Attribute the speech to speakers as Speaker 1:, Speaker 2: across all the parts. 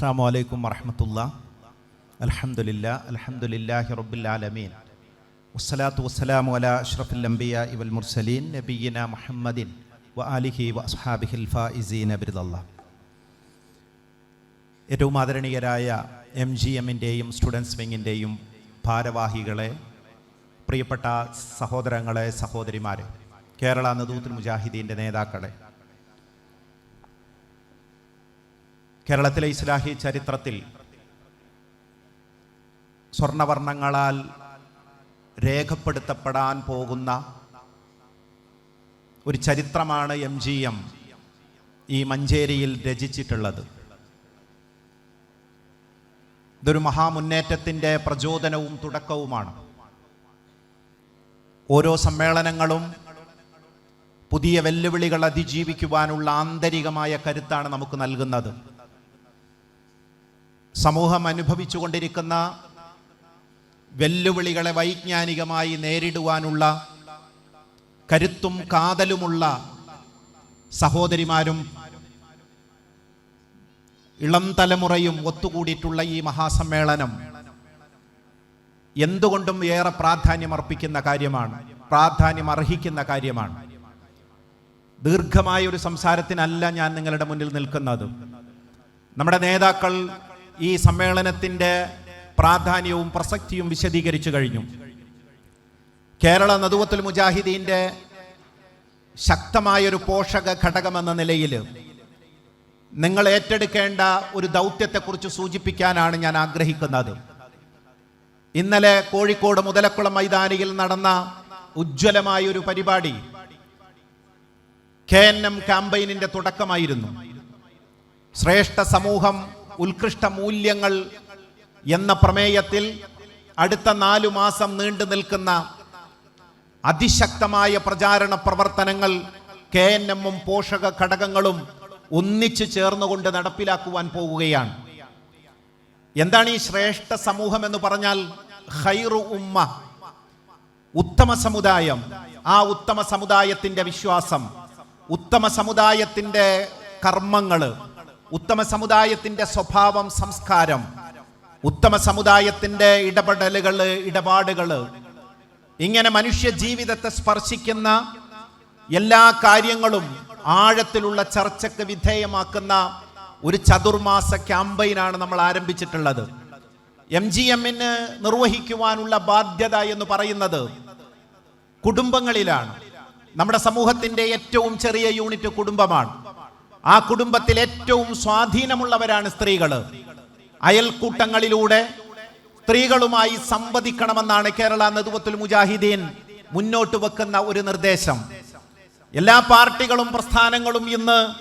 Speaker 1: അസ്സാം വലൈക്കും വറഹമത്തുള്ള. അലഹമുല്ല അലഹമുല്ലാഹി റബുല്ലാലമീൻ വസ്സലാത്തു വസ്സലാമു അല അഷ്റഫുൽ അംബിയ ഇവൽ മുർസലീൻ നബീന മുഹമ്മദിൻ വ അലിഹി വ അസ്ഹാബിഹിൽ ഫായിസീൻ അബിദല്ല ഏറ്റവും ആദരണീയരായ എം ജി എമ്മിന്റെയും സ്റ്റുഡൻസ് വിങ്ങിന്റെയും ഭാരവാഹികളെ പ്രിയപ്പെട്ട സഹോദരങ്ങളെ സഹോദരിമാരെ കേരള നദൂത്തുൽ മുജാഹിദീന്റെ നേതാക്കളെ കേരളത്തിലെ ഇസ്ലാഹി ചരിത്രത്തിൽ സ്വർണവർണങ്ങളാൽ രേഖപ്പെടുത്തപ്പെടാൻ പോകുന്ന ഒരു ചരിത്രമാണ് എം ജി എം ഈ മഞ്ചേരിയിൽ രചിച്ചിട്ടുള്ളത്. ഇതൊരു മഹാമുന്നേറ്റത്തിന്റെ പ്രചോദനവും തുടക്കവുമാണ്. ഓരോ സമ്മേളനങ്ങളും പുതിയ വെല്ലുവിളികൾ അതിജീവിക്കുവാനുള്ള ആന്തരികമായ കരുത്താണ് നമുക്ക് നൽകുന്നത്. സമൂഹം അനുഭവിച്ചുകൊണ്ടിരിക്കുന്ന വെല്ലുവിളികളെ വൈജ്ഞാനികമായി നേരിടുവാനുള്ള കരുത്തും കാതലുമുള്ള സഹോദരിമാരും ഇളം തലമുറയും ഒത്തുകൂടിയിട്ടുള്ള ഈ മഹാസമ്മേളനം എന്തുകൊണ്ടും ഏറെ പ്രാധാന്യം അർപ്പിക്കുന്ന കാര്യമാണ് പ്രാധാന്യം അർഹിക്കുന്ന കാര്യമാണ്. ദീർഘമായ ഒരു സംസാരത്തിനല്ല ഞാൻ നിങ്ങളുടെ മുന്നിൽ നിൽക്കുന്നത്. നമ്മുടെ നേതാക്കൾ ഈ സമ്മേളനത്തിന്റെ പ്രാധാന്യവും പ്രസക്തിയും വിശദീകരിച്ചു കഴിഞ്ഞു. കേരള നദുവത്തുൽ മുജാഹിദീന്റെ ശക്തമായൊരു പോഷക ഘടകമെന്ന നിലയിൽ നിങ്ങൾ ഏറ്റെടുക്കേണ്ട ഒരു ദൗത്യത്തെക്കുറിച്ച് സൂചിപ്പിക്കാനാണ് ഞാൻ ആഗ്രഹിക്കുന്നത്. ഇന്നലെ കോഴിക്കോട് മുതലക്കുളം മൈതാനിയിൽ നടന്ന ഉജ്ജ്വലമായൊരു പരിപാടി കെ എൻ എം ക്യാമ്പയിനിന്റെ തുടക്കമായിരുന്നു. ശ്രേഷ്ഠ സമൂഹം ഉത്കൃഷ്ട മൂല്യങ്ങൾ എന്ന പ്രമേയത്തിൽ അടുത്ത നാലു മാസം നീണ്ടു നിൽക്കുന്ന അതിശക്തമായ പ്രചാരണ പ്രവർത്തനങ്ങൾ കെ എൻ എമ്മും പോഷക ഘടകങ്ങളും ഒന്നിച്ചു ചേർന്നുകൊണ്ട് നടപ്പിലാക്കുവാൻ പോവുകയാണ്. എന്താണ് ഈ ശ്രേഷ്ഠ സമൂഹം എന്ന് പറഞ്ഞാൽ ഹൈറു ഉമ്മ ഉത്തമ സമുദായം. ആ ഉത്തമ സമുദായത്തിന്റെ വിശ്വാസം ഉത്തമ സമുദായത്തിന്റെ കർമ്മങ്ങൾ ഉത്തമ സമുദായത്തിന്റെ സ്വഭാവം സംസ്കാരം ഉത്തമ സമുദായത്തിന്റെ ഇടപെടലുകൾ ഇടപാടുകൾ ഇങ്ങനെ മനുഷ്യ ജീവിതത്തെ സ്പർശിക്കുന്ന എല്ലാ കാര്യങ്ങളും ആഴത്തിലുള്ള ചർച്ചയ്ക്ക് വിധേയമാക്കുന്ന ഒരു ചതുർമാസ ക്യാമ്പയിനാണ് നമ്മൾ ആരംഭിച്ചിട്ടുള്ളത്. എം ജി എമ്മിന് നിർവഹിക്കുവാനുള്ള ബാധ്യത എന്ന് പറയുന്നത് കുടുംബങ്ങളിലാണ്. നമ്മുടെ സമൂഹത്തിന്റെ ഏറ്റവും ചെറിയ യൂണിറ്റ് കുടുംബമാണ്. ആ കുടുംബത്തിൽ ഏറ്റവും സ്വാധീനമുള്ളവരാണ് സ്ത്രീകൾ അയൽക്കൂട്ടങ്ങളിലൂടെ സ്ത്രീകളുമായി സംവദിക്കണമെന്നാണ് കേരള നെതുവത്തുൽ മുജാഹിദീൻ മുന്നോട്ട് വെക്കുന്ന ഒരു നിർദ്ദേശം. എല്ലാ പാർട്ടികളും പ്രസ്ഥാനങ്ങളും ഇന്ന്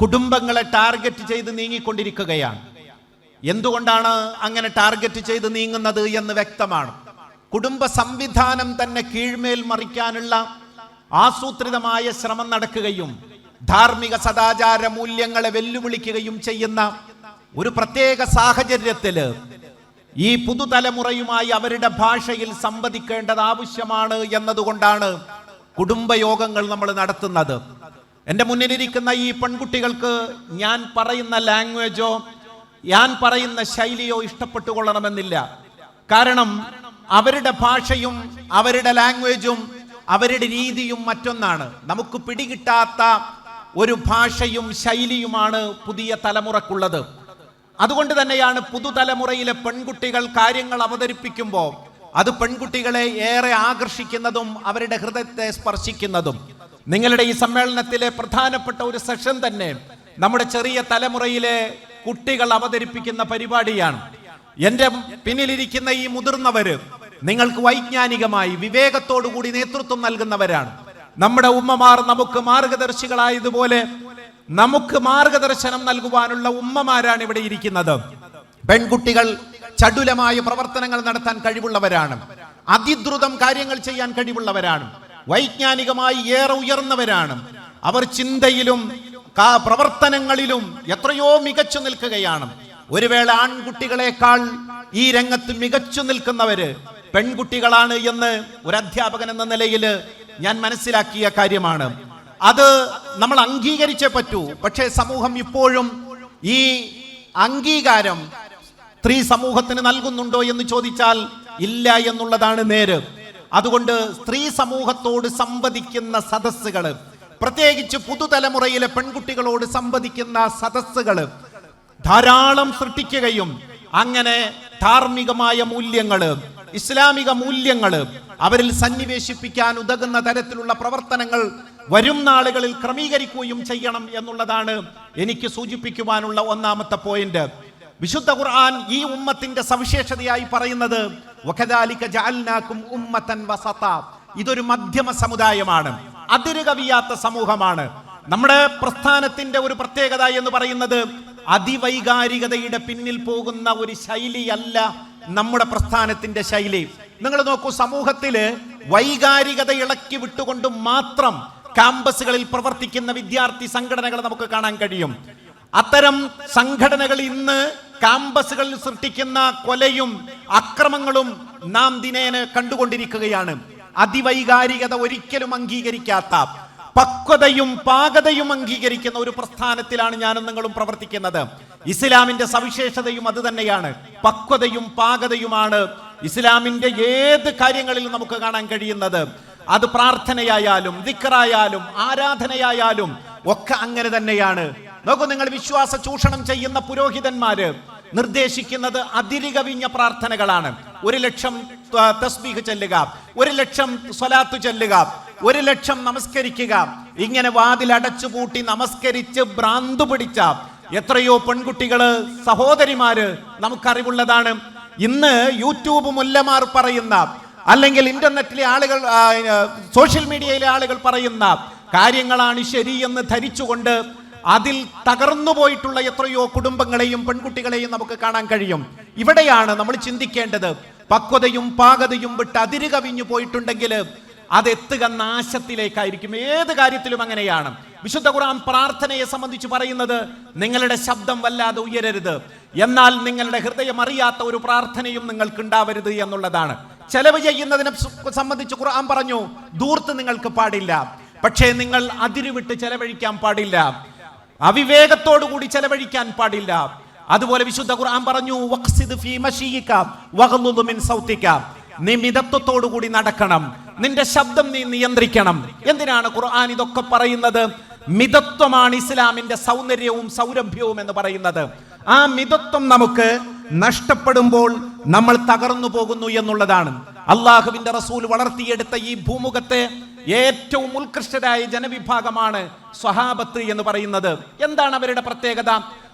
Speaker 1: കുടുംബങ്ങളെ ടാർഗറ്റ് ചെയ്ത് നീങ്ങിക്കൊണ്ടിരിക്കുകയാണ്. എന്തുകൊണ്ടാണ് അങ്ങനെ ടാർഗറ്റ് ചെയ്ത് നീങ്ങുന്നത് എന്ന് വ്യക്തമാണ്. കുടുംബ സംവിധാനം തന്നെ കീഴ്മേൽ മറിക്കാനുള്ള ആസൂത്രിതമായ ശ്രമം നടക്കുകയും ധാർമ്മിക സദാചാര മൂല്യങ്ങളെ വെല്ലുവിളിക്കുകയും ചെയ്യുന്ന ഒരു പ്രത്യേക സാഹചര്യത്തിൽ ഈ പുതുതലമുറയുമായി അവരുടെ ഭാഷയിൽ സംവദിക്കേണ്ടത് ആവശ്യമാണ് എന്നതുകൊണ്ടാണ് കുടുംബയോഗങ്ങൾ നമ്മൾ നടത്തുന്നത്. എന്റെ മുന്നിലിരിക്കുന്ന ഈ പെൺകുട്ടികൾക്ക് ഞാൻ പറയുന്ന ലാംഗ്വേജോ ഞാൻ പറയുന്ന ശൈലിയോ ഇഷ്ടപ്പെട്ടുകൊള്ളണമെന്നില്ല. കാരണം അവരുടെ ഭാഷയും അവരുടെ ലാംഗ്വേജും അവരുടെ രീതിയും മറ്റൊന്നാണ്. നമുക്ക് പിടികിട്ടാത്ത ഒരു ഭാഷയും ശൈലിയുമാണ് പുതിയ തലമുറക്കുള്ളത്. അതുകൊണ്ട് തന്നെയാണ് പുതുതലമുറയിലെ പെൺകുട്ടികൾ കാര്യങ്ങൾ അവതരിപ്പിക്കുമ്പോൾ അത് പെൺകുട്ടികളെ ഏറെ ആകർഷിക്കുന്നതും അവരുടെ ഹൃദയത്തെ സ്പർശിക്കുന്നതും. നിങ്ങളുടെ ഈ സമ്മേളനത്തിലെ പ്രധാനപ്പെട്ട ഒരു സെഷൻ തന്നെ നമ്മുടെ ചെറിയ തലമുറയിലെ കുട്ടികൾ അവതരിപ്പിക്കുന്ന പരിപാടിയാണ്. എന്റെ പിന്നിലിരിക്കുന്ന ഈ മുതിർന്നവര് നിങ്ങൾക്ക് വൈജ്ഞാനികമായി വിവേകത്തോടു കൂടി നേതൃത്വം നൽകുന്നവരാണ്. നമ്മുടെ ഉമ്മമാർ നമുക്ക് മാർഗദർശികളായതുപോലെ നമുക്ക് മാർഗദർശനം നൽകുവാനുള്ള ഉമ്മമാരാണ് ഇവിടെ ഇരിക്കുന്നത്. പെൺകുട്ടികൾ ചടുലമായ പ്രവർത്തനങ്ങൾ നടത്താൻ കഴിവുള്ളവരാണ്. അതിദ്രുതം കാര്യങ്ങൾ ചെയ്യാൻ കഴിവുള്ളവരാണ്. വൈജ്ഞാനികമായി ഏറെ ഉയർന്നവരാണ്. അവർ ചിന്തയിലും പ്രവർത്തനങ്ങളിലും എത്രയോ മികച്ചു നിൽക്കുകയാണ്. ഒരു വേള ആൺകുട്ടികളെക്കാൾ ഈ രംഗത്ത് മികച്ചു നിൽക്കുന്നവര് പെൺകുട്ടികളാണ് എന്ന് ഒരു അധ്യാപകൻ എന്ന നിലയിൽ ഞാൻ മനസ്സിലാക്കിയ കാര്യമാണ്. അത് നമ്മൾ അംഗീകരിച്ചേ പറ്റൂ. പക്ഷേ സമൂഹം ഇപ്പോഴും ഈ അംഗീകാരം സ്ത്രീ സമൂഹത്തിന് നൽകുന്നുണ്ടോ എന്ന് ചോദിച്ചാൽ ഇല്ല എന്നുള്ളതാണ് നേര്. അതുകൊണ്ട് സ്ത്രീ സമൂഹത്തോട് സംവദിക്കുന്ന സദസ്സുകൾ പ്രത്യേകിച്ച് പുതുതലമുറയിലെ പെൺകുട്ടികളോട് സംവദിക്കുന്ന സദസ്സുകൾ ധാരാളം സൃഷ്ടിക്കുകയും അങ്ങനെ ധാർമ്മികമായ മൂല്യങ്ങൾ ഇസ്ലാമിക മൂല്യങ്ങൾ അവരിൽ സന്നിവേശിപ്പിക്കാൻ ഉതകുന്ന തരത്തിലുള്ള പ്രവർത്തനങ്ങൾ വരും നാളുകളിൽ ക്രമീകരിക്കുകയും ചെയ്യണം എന്നുള്ളതാണ് എനിക്ക് സൂചിപ്പിക്കുവാനുള്ള ഒന്നാമത്തെ പോയിന്റ്. വിശുദ്ധ ഖുർആൻ ഈ ഉമ്മത്തിന്റെ സവിശേഷതയായി പറയുന്നത് വസത. ഇതൊരു മധ്യമ സമുദായമാണ് അതിരുകവിയാത്ത സമൂഹമാണ്. നമ്മുടെ പ്രസ്ഥാനത്തിന്റെ ഒരു പ്രത്യേകത എന്ന് പറയുന്നത് അതിവൈകാരികതയുടെ പിന്നിൽ പോകുന്ന ഒരു ശൈലിയല്ല നമ്മുടെ പ്രസ്ഥാനത്തിന്റെ ശൈലി. നിങ്ങൾ നോക്കൂ സമൂഹത്തിൽ വൈകാരികത ഇളക്കി വിട്ടുകൊണ്ട് മാത്രം ക്യാമ്പസുകളിൽ പ്രവർത്തിക്കുന്ന വിദ്യാർത്ഥി സംഘടനകൾ നമുക്ക് കാണാൻ കഴിയും. അത്തരം സംഘടനകൾ ഇന്ന് ക്യാമ്പസുകളിൽ സൃഷ്ടിക്കുന്ന കൊലയും അക്രമങ്ങളും നാം ദിനേന കണ്ടുകൊണ്ടിരിക്കുകയാണ്. അതിവൈകാരികത ഒരിക്കലും അംഗീകരിക്കാത്ത പക്വതയും പാകതയും അംഗീകരിക്കുന്ന ഒരു പ്രസ്ഥാനത്തിലാണ് ഞാനും നിങ്ങളും പ്രവർത്തിക്കുന്നത്. ഇസ്ലാമിന്റെ സവിശേഷതയും അത് തന്നെയാണ്. പക്വതയും പാകതയുമാണ് ഇസ്ലാമിന്റെ ഏത് കാര്യങ്ങളിലും നമുക്ക് കാണാൻ കഴിയുന്നത്. അത് പ്രാർത്ഥനയായാലും ദിക്കറായാലും ആരാധനയായാലും ഒക്കെ അങ്ങനെ തന്നെയാണ്. നോക്കൂ നിങ്ങൾ വിശ്വാസ ചൂഷണം ചെയ്യുന്ന പുരോഹിതന്മാര് നിർദ്ദേശിക്കുന്നത് അതിരുകവിഞ്ഞ പ്രാർത്ഥനകളാണ്. ഒരു ലക്ഷം തസ്ബീഹ് ചെല്ലുക ഒരു ലക്ഷം സ്വലാത്തു ചെല്ലുക ഒരു ലക്ഷം നമസ്കരിക്കുക. ഇങ്ങനെ വാതിൽ അടച്ചുപൂട്ടി നമസ്കരിച്ച് ഭ്രാന്തു പിടിച്ച എത്രയോ പെൺകുട്ടികൾ സഹോദരിമാര് നമുക്കറിവുള്ളതാണ്. ഇന്ന് യൂട്യൂബ് മുല്ലമാർ പറയുന്ന അല്ലെങ്കിൽ ഇന്റർനെറ്റിലെ ആളുകൾ സോഷ്യൽ മീഡിയയിലെ ആളുകൾ പറയുന്ന കാര്യങ്ങളാണ് ശരിയെന്ന് ധരിച്ചുകൊണ്ട് അതിൽ തകർന്നു പോയിട്ടുള്ള എത്രയോ കുടുംബങ്ങളെയും പെൺകുട്ടികളെയും നമുക്ക് കാണാൻ കഴിയും. ഇവിടെയാണ് നമ്മൾ ചിന്തിക്കേണ്ടത്. പക്വതയും പാകതയും വിട്ട് അതിര് കവിഞ്ഞു പോയിട്ടുണ്ടെങ്കിൽ അത് എത്തുക നാശത്തിലേക്കായിരിക്കും. ഏത് കാര്യത്തിലും അങ്ങനെയാണ്. വിശുദ്ധ ഖുർആൻ പ്രാർത്ഥനയെ സംബന്ധിച്ച് പറയുന്നത് നിങ്ങളുടെ ശബ്ദം വല്ലാതെ ഉയരരുത്. എന്നാൽ നിങ്ങളുടെ ഹൃദയം അറിയാത്ത ഒരു പ്രാർത്ഥനയും നിങ്ങൾക്ക് ഉണ്ടാവരുത് എന്നുള്ളതാണ്. ചെലവ് ചെയ്യുന്നതിനെ സംബന്ധിച്ച് ഖുർആൻ പറഞ്ഞു ദൂർത്ത് നിങ്ങൾക്ക് പാടില്ല. പക്ഷേ നിങ്ങൾ അതിരുവിട്ട് ചെലവഴിക്കാൻ പാടില്ല. അവിവേകത്തോടു കൂടി ചെലവഴിക്കാൻ പാടില്ല. അതുപോലെ വിശുദ്ധ ഖുർആൻ പറഞ്ഞു നീ മിതത്വത്തോടു കൂടി നടക്കണം. നിന്റെ ശബ്ദം നീ നിയന്ത്രിക്കണം. എന്തിനാണ് ഖുർആൻ ഇതൊക്കെ പറയുന്നത്? മിതത്വമാണ് ഇസ്ലാമിന്റെ സൗന്ദര്യവും സൗരഭ്യവും എന്ന് പറയുന്നത്. ആ മിതത്വം നമുക്ക് നഷ്ടപ്പെടുമ്പോൾ നമ്മൾ തകർന്നു പോകുന്നു എന്നുള്ളതാണ്. അള്ളാഹുവിന്റെ റസൂൽ വളർത്തിയെടുത്ത ഈ ഭൂമുഖത്തെ ഏറ്റവും ഉത്കൃഷ്ടരായ ജനവിഭാഗമാണ് സ്വഹാബത്ത് എന്ന് പറയുന്നത്. എന്താണ് അവരുടെ പ്രത്യേകത?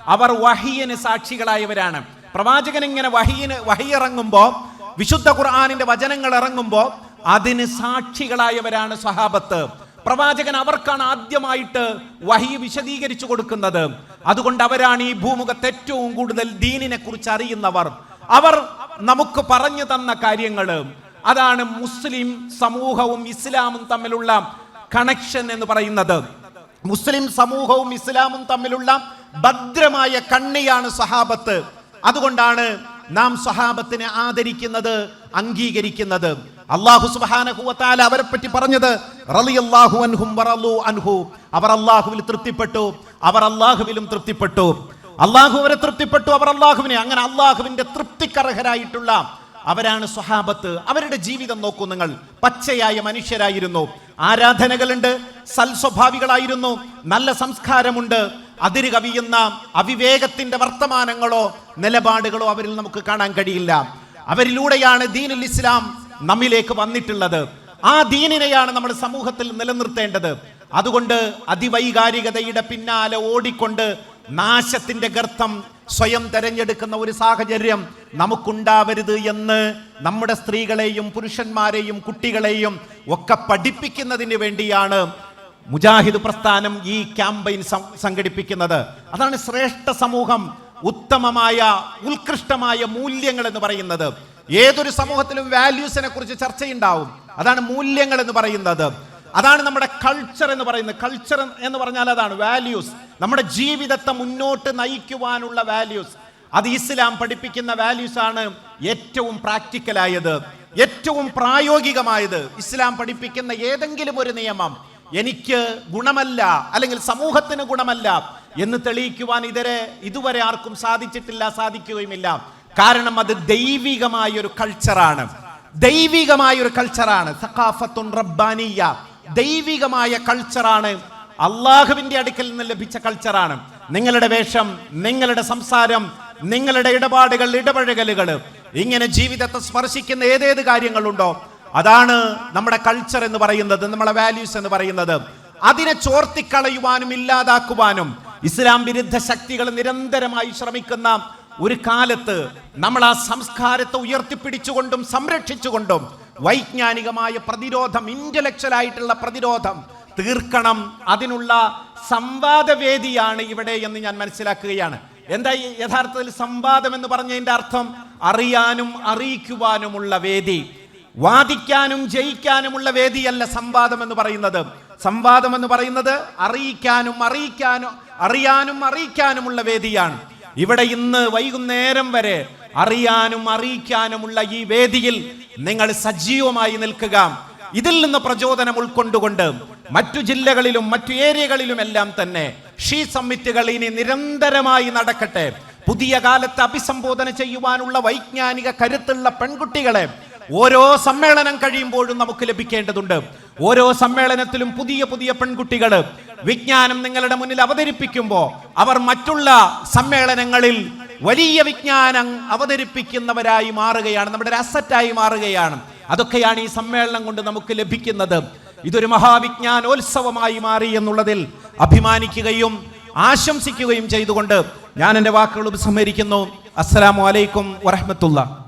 Speaker 1: അവർ വഹിയന് സാക്ഷികളായവരാണ്. പ്രവാചകൻ ഇങ്ങനെ വഹിയന് വഹിയിറങ്ങുമ്പോ വിശുദ്ധ ഖുർആാനിന്റെ വചനങ്ങൾ ഇറങ്ങുമ്പോൾ അതിന് സാക്ഷികളായവരാണ് സഹാബത്ത്. പ്രവാചകൻ അവർക്കാണ് ആദ്യമായിട്ട് വഹി വിശദീകരിച്ചു കൊടുക്കുന്നത്. അതുകൊണ്ട് അവരാണ് ഈ ഭൂമുഖത്ത് ഏറ്റവും കൂടുതൽ ദീനിനെ കുറിച്ച് അറിയുന്നവർ. അവർ നമുക്ക് പറഞ്ഞു തന്ന കാര്യങ്ങൾ. അതാണ് മുസ്ലിം സമൂഹവും ഇസ്ലാമും തമ്മിലുള്ള കണക്ഷൻ എന്ന് പറയുന്നത്. മുസ്ലിം സമൂഹവും ഇസ്ലാമും തമ്മിലുള്ള ഭദ്രമായ കണ്ണിയാണ് സഹാബത്ത്. അതുകൊണ്ടാണ് നാം സഹാബത്തിനെ ആദരിക്കുന്നത് അംഗീകരിക്കുന്നത്. അള്ളാഹു സുബാനഹുവത്താല അവരെ പറ്റി പറഞ്ഞത് റളിയല്ലാഹു അൻഹും അൻഹു. അവർ അള്ളാഹുവിൽ തൃപ്തിപ്പെട്ടു അവർ അള്ളാഹുവിലും തൃപ്തിപ്പെട്ടു. അള്ളാഹു അവരെ തൃപ്തിപ്പെട്ടു അവർ അള്ളാഹുവിനെ അങ്ങനെ അള്ളാഹുവിന്റെ തൃപ്തിക്കർഹരായിട്ടുള്ള അവരാണ് സ്വഹാബത്ത്. അവരുടെ ജീവിതം നോക്കൂ നിങ്ങൾ. പച്ചയായ മനുഷ്യരായിരുന്നു. ആരാധനകളുണ്ട് സൽസ്വഭാവികളായിരുന്നു. നല്ല സംസ്കാരമുണ്ട്. അതിര് കവിയുന്ന അവിവേകത്തിന്റെ വർത്തമാനങ്ങളോ നിലപാടുകളോ അവരിൽ നമുക്ക് കാണാൻ കഴിയില്ല. അവരിലൂടെയാണ് ദീനുൽ ഇസ്ലാം നമ്മിലേക്ക് വന്നിട്ടുള്ളത്. ആ ദീനിനെയാണ് നമ്മൾ സമൂഹത്തിൽ നിലനിർത്തേണ്ടത്. അതുകൊണ്ട് അതിവൈകാരികതയുടെ പിന്നാലെ ഓടിക്കൊണ്ട് നാശത്തിന്റെ ഗർത്തം സ്വയം തെരഞ്ഞെടുക്കുന്ന ഒരു സാഹചര്യം നമുക്കുണ്ടാവരുത് എന്ന് നമ്മുടെ സ്ത്രീകളെയും പുരുഷന്മാരെയും കുട്ടികളെയും ഒക്കെ പഠിപ്പിക്കുന്നതിന് വേണ്ടിയാണ് മുജാഹിദ് പ്രസ്ഥാനം ഈ ക്യാമ്പയിൻ സംഘടിപ്പിക്കുന്നത്. അതാണ് ശ്രേഷ്ഠ സമൂഹം ഉത്തമമായ ഉത്കൃഷ്ടമായ മൂല്യങ്ങൾ എന്ന് പറയുന്നത്. ഏതൊരു സമൂഹത്തിലും വാല്യൂസിനെ കുറിച്ച് ചർച്ചയുണ്ടാവും. അതാണ് മൂല്യങ്ങൾ എന്ന് പറയുന്നത്. അതാണ് നമ്മുടെ കൾച്ചർ എന്ന് പറയുന്നത്. കൾച്ചർ എന്ന് പറഞ്ഞാൽ അതാണ് വാല്യൂസ് നമ്മുടെ ജീവിതത്തെ മുന്നോട്ട് നയിക്കുവാനുള്ള വാല്യൂസ് അത് ഇസ്ലാം പഠിപ്പിക്കുന്ന വാല്യൂസ് ആണ് ഏറ്റവും പ്രാക്ടിക്കലായത് ഏറ്റവും പ്രായോഗികമായത്. ഇസ്ലാം പഠിപ്പിക്കുന്ന ഏതെങ്കിലും ഒരു നിയമം. എനിക്ക് ഗുണമല്ല അല്ലെങ്കിൽ സമൂഹത്തിന് ഗുണമല്ല എന്ന് തെളിയിക്കുവാൻ ഇതരെ ഇതുവരെ ആർക്കും സാധിച്ചിട്ടില്ല സാധിക്കുകയുമില്ല. കാരണം അത് ദൈവികമായ ഒരു കൾച്ചറാണ് ദൈവികമായ ഒരു കൾച്ചറാണ് സഖാഫത്തുൻ റബ്ബാനിയ ദൈവികമായ കൾച്ചറാണ് അള്ളാഹുവിന്റെ അടുക്കൽ നിന്ന് ലഭിച്ച കൾച്ചറാണ് നിങ്ങളുടെ വേഷം നിങ്ങളുടെ സംസാരം നിങ്ങളുടെ ഇടപാടുകൾ ഇടപഴകലുകൾ ഇങ്ങനെ ജീവിതത്തെ സ്പർശിക്കുന്ന ഏതേത് കാര്യങ്ങളുണ്ടോ അതാണ് നമ്മുടെ കൾച്ചർ എന്ന് പറയുന്നത് നമ്മുടെ വാല്യൂസ് എന്ന് പറയുന്നത്. അതിനെ ചോർത്തിക്കളയുവാനും ഇല്ലാതാക്കുവാനും ഇസ്ലാം വിരുദ്ധ ശക്തികൾ നിരന്തരമായി ശ്രമിക്കുന്ന ഒരു കാലത്ത് നമ്മൾ ആ സംസ്കാരത്തെ ഉയർത്തിപ്പിടിച്ചുകൊണ്ടും സംരക്ഷിച്ചുകൊണ്ടും വൈജ്ഞാനികമായ പ്രതിരോധം ഇന്റലക്ച്വൽ ആയിട്ടുള്ള പ്രതിരോധം തീർക്കണം. അതിനുള്ള സംവാദവേദിയാണ് ഇവിടെ എന്ന് ഞാൻ മനസ്സിലാക്കുകയാണ്. എന്താ യഥാർത്ഥത്തിൽ സംവാദം എന്ന് പറഞ്ഞതിന്റെ അർത്ഥം? അറിയാനും അറിയിക്കുവാനുമുള്ള വേദി. വാദിക്കാനും ജയിക്കാനുമുള്ള വേദിയല്ല സംവാദം എന്ന് പറയുന്നത്. സംവാദം എന്ന് പറയുന്നത് അറിയിക്കാനും അറിയിക്കാനും അറിയാനും അറിയിക്കാനുമുള്ള വേദിയാണ്. ഇവിടെ ഇന്ന് വൈകുന്നേരം വരെ അറിയാനും അറിയിക്കാനുമുള്ള ഈ വേദിയിൽ നിങ്ങൾ സജീവമായി നിൽക്കുക. ഇതിൽ നിന്ന് പ്രചോദനം ഉൾക്കൊണ്ടുകൊണ്ട് മറ്റു ജില്ലകളിലും മറ്റു ഏരിയകളിലും എല്ലാം തന്നെ ഷീ സമ്മിറ്റുകൾ ഇനി നിരന്തരമായി നടക്കട്ടെ. പുതിയ കാലത്ത് അഭിസംബോധന ചെയ്യുവാനുള്ള വൈജ്ഞാനിക കരുത്തുള്ള പെൺകുട്ടികളെ ഓരോ സമ്മേളനം കഴിയുമ്പോഴും നമുക്ക് ലഭിക്കേണ്ടതുണ്ട്. ഓരോ സമ്മേളനത്തിലും പുതിയ പുതിയ പെൺകുട്ടികൾ വിജ്ഞാനം നിങ്ങളുടെ മുന്നിൽ അവതരിപ്പിക്കുമ്പോൾ അവർ മറ്റുള്ള സമ്മേളനങ്ങളിൽ വലിയ വിജ്ഞാനം അവതരിപ്പിക്കുന്നവരായി മാറുകയാണ് നമ്മുടെ ഒരു അസറ്റായി മാറുകയാണ്. അതൊക്കെയാണ് ഈ സമ്മേളനം കൊണ്ട് നമുക്ക് ലഭിക്കുന്നത്. ഇതൊരു മഹാവിജ്ഞാനോത്സവമായി മാറി എന്നുള്ളതിൽ അഭിമാനിക്കുകയും ആശംസിക്കുകയും ചെയ്തുകൊണ്ട് ഞാൻ എന്റെ വാക്കുകൾ ഉപസംഹരിക്കുന്നു. അസ്സലാമു അലൈക്കും വറഹ്മത്തുള്ളാഹി.